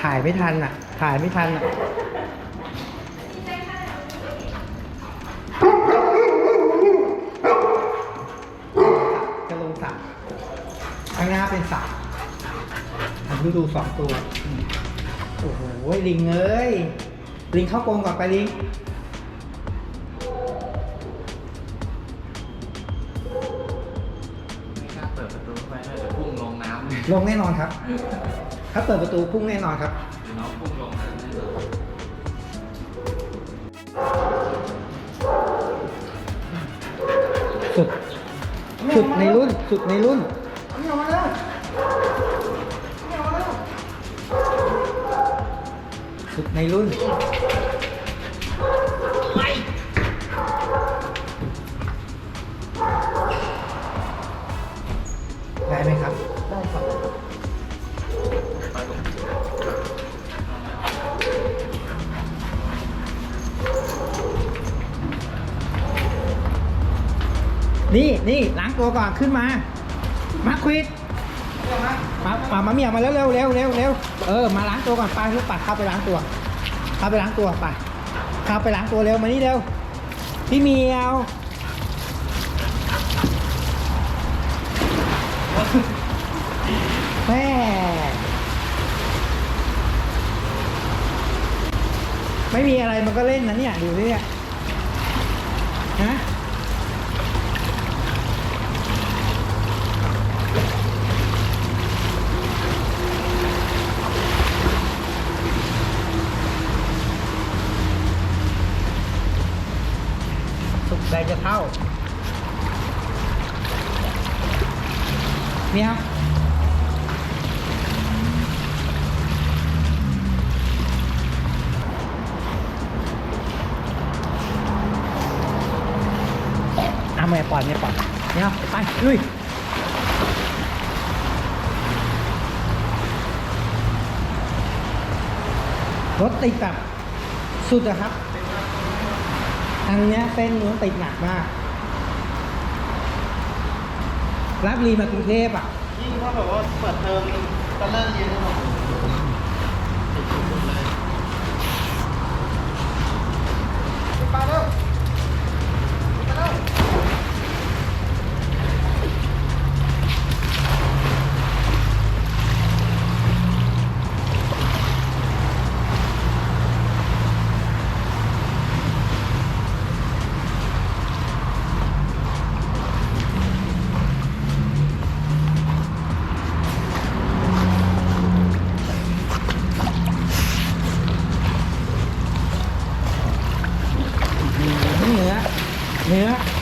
ถ่ายไม่ทันอะ ถ่ายไม่ทันอะจะลงสระข้างหน้าเป็นสระอันนี้ดูสองตัว โอ้โหลิงเอ้ย ลิงเข้ากรงก่อนไปลิง ลยลงแน่นอนครับ ถ้าเปิดประตูพุ่งแน่นอนครับเดี๋ยวน้องพุ่งลงน้ำแน่นอนสุด สุดในรุ่น สุดในรุ่นสุดในรุ่น นี่นี่ล้างตัวก่อนขึ้นมา มาควิดมามามาเมียมาเร็วเร็วเร็วเร็วเร็วเออมาล้างตัวก่อนไปลูกปัดเข้าไปล้างตัวเข้าไปล้างตัวไปเข้าไปล้างตัวเร็วมานี่เร็วพี่เมียวแม่ไม่มีอะไรมันก็เล่นนะเนี่ยดูสิเนี่ยฮะ สุดใจะเท่าเนี่ยเอาไม่ปล่อยไม่ปล่อยเนี่ยไปลุยรถติดแบบสุดอะครับ อันเนี้ยเส้นนู้นติดหนักมากรับรีมากรุงเทพอะยิ่งถ้าแบบว่าเปิดเทอมตอนเริ่มเรียนนะครับไป เนื้อเนื้อ